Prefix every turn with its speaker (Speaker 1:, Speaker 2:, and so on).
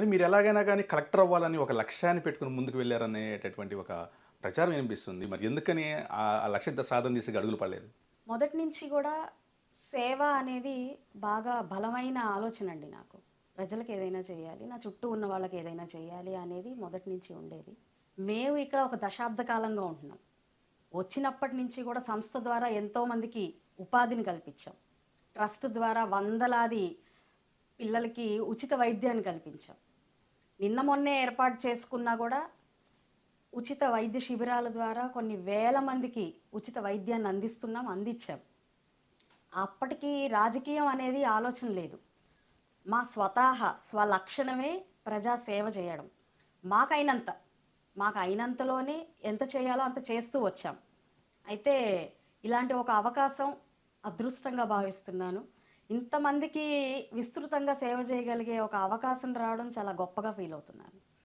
Speaker 1: కానీ మీరు ఎలాగైనా కానీ కలెక్టర్ అవ్వాలని ఒక లక్ష్యాన్ని పెట్టుకుని ముందుకు వెళ్ళారనేటటువంటి ఒక ప్రచారం వినిపిస్తుంది. మరి ఎందుకని ఆ లక్ష్య సాధన తీసి అడుగులు పడలేదు?
Speaker 2: మొదటి నుంచి కూడా సేవ అనేది బాగా బలమైన ఆలోచన అండి నాకు. ప్రజలకు ఏదైనా చేయాలి నా చుట్టూ ఉన్న వాళ్ళకి ఏదైనా చేయాలి అనేది మొదటి నుంచి ఉండేది. మేము ఇక్కడ ఒక దశాబ్ద కాలంగా ఉంటున్నాం. వచ్చినప్పటి నుంచి కూడా సంస్థ ద్వారా ఎంతోమందికి ఉపాధిని కల్పించాం. ట్రస్ట్ ద్వారా వందలాది పిల్లలకి ఉచిత వైద్యాన్ని కల్పించాం. నిన్న మొన్నే ఏర్పాటు చేసుకున్నా కూడా ఉచిత వైద్య శిబిరాల ద్వారా కొన్ని వేల మందికి ఉచిత వైద్యాన్ని అందిస్తున్నాం అందించాం. అప్పటికి రాజకీయం అనేది ఆలోచన లేదు. మా స్వతహా స్వలక్షణమే ప్రజా సేవ చేయడం. మాకైనంత మాకు అయినంతలోనే ఎంత చేయాలో అంత చేస్తూ వచ్చాం. అయితే ఇలాంటి ఒక అవకాశం అదృష్టంగా భావిస్తున్నాను. ఇంతమందికి విస్తృతంగా సేవ చేయగలిగే ఒక అవకాశం రావడం చాలా గొప్పగా ఫీల్ అవుతున్నాను.